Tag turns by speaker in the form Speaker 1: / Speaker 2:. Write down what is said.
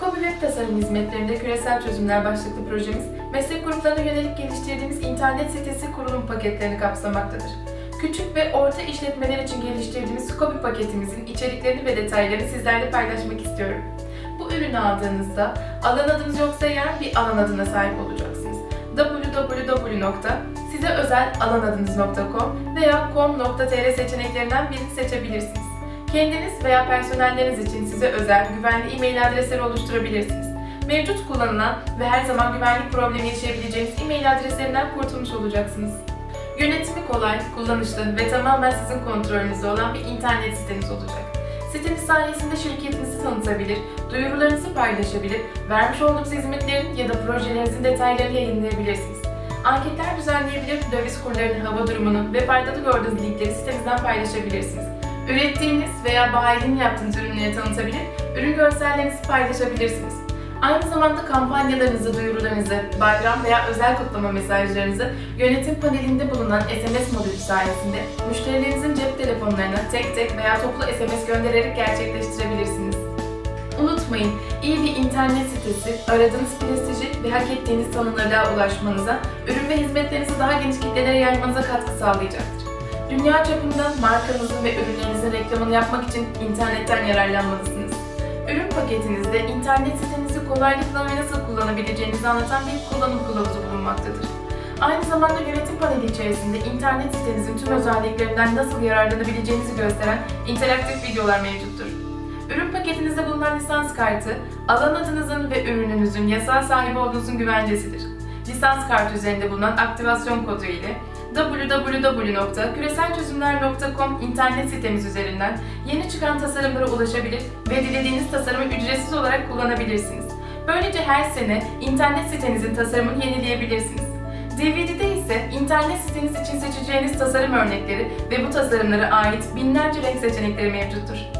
Speaker 1: Kobi Web Tasarım Hizmetlerinde Küresel Çözümler başlıklı projemiz, meslek gruplarına yönelik geliştirdiğimiz internet sitesi kurulum paketlerini kapsamaktadır. Küçük ve orta işletmeler için geliştirdiğimiz Kobi paketimizin içeriklerini ve detaylarını sizlerle paylaşmak istiyorum. Bu ürünü aldığınızda alan adınız yoksa eğer bir alan adına sahip olacaksınız. www.sizeözelalanadınız.com veya com.tr seçeneklerinden birini seçebilirsiniz. Kendiniz veya personelleriniz için size özel güvenli e-mail adresleri oluşturabilirsiniz. Mevcut kullanılan ve her zaman güvenlik problemi yaşayabileceğiniz e-mail adreslerinden kurtulmuş olacaksınız. Yönetimi kolay, kullanışlı ve tamamen sizin kontrolünüzde olan bir internet siteniz olacak. Siteniz sayesinde şirketinizi tanıtabilir, duyurularınızı paylaşabilir, vermiş olduğumuz hizmetlerin ya da projelerinizin detaylarını yayınlayabilirsiniz. Anketler düzenleyebilir, döviz kurlarının hava durumunu ve faydalı gördüğünüz linkleri sitemizden paylaşabilirsiniz. Ürettiğiniz veya bayiliğini yaptığınız ürünleri tanıtabilir, ürün görsellerinizi paylaşabilirsiniz. Aynı zamanda kampanyalarınızı, duyurularınızı, bayram veya özel kutlama mesajlarınızı yönetim panelinde bulunan SMS modülü sayesinde müşterilerinizin cep telefonlarına tek tek veya toplu SMS göndererek gerçekleştirebilirsiniz. Unutmayın, iyi bir internet sitesi, aradığınız prestiji ve hak ettiğiniz tanınırlığa ulaşmanıza, ürün ve hizmetlerinizi daha geniş kitlelere yaymanıza katkı sağlayacaktır. Dünya çapında markanızın ve ürünlerinizin reklamını yapmak için internetten yararlanmalısınız. Ürün paketinizde internet sitenizi kolaylıkla ve nasıl kullanabileceğinizi anlatan bir kullanım kılavuzu bulunmaktadır. Aynı zamanda yönetim paneli içerisinde internet sitenizin tüm özelliklerinden nasıl yararlanabileceğinizi gösteren interaktif videolar mevcuttur. Ürün paketinizde bulunan lisans kartı, alan adınızın ve ürününüzün yasal sahibi olduğunuzun güvencesidir. Lisans kartı üzerinde bulunan aktivasyon kodu ile www.küreselçözümler.com internet sitemiz üzerinden yeni çıkan tasarımlara ulaşabilir ve dilediğiniz tasarımı ücretsiz olarak kullanabilirsiniz. Böylece her sene internet sitenizin tasarımını yenileyebilirsiniz. DVD'de ise internet siteniz için seçeceğiniz tasarım örnekleri ve bu tasarımlara ait binlerce renk seçenekleri mevcuttur.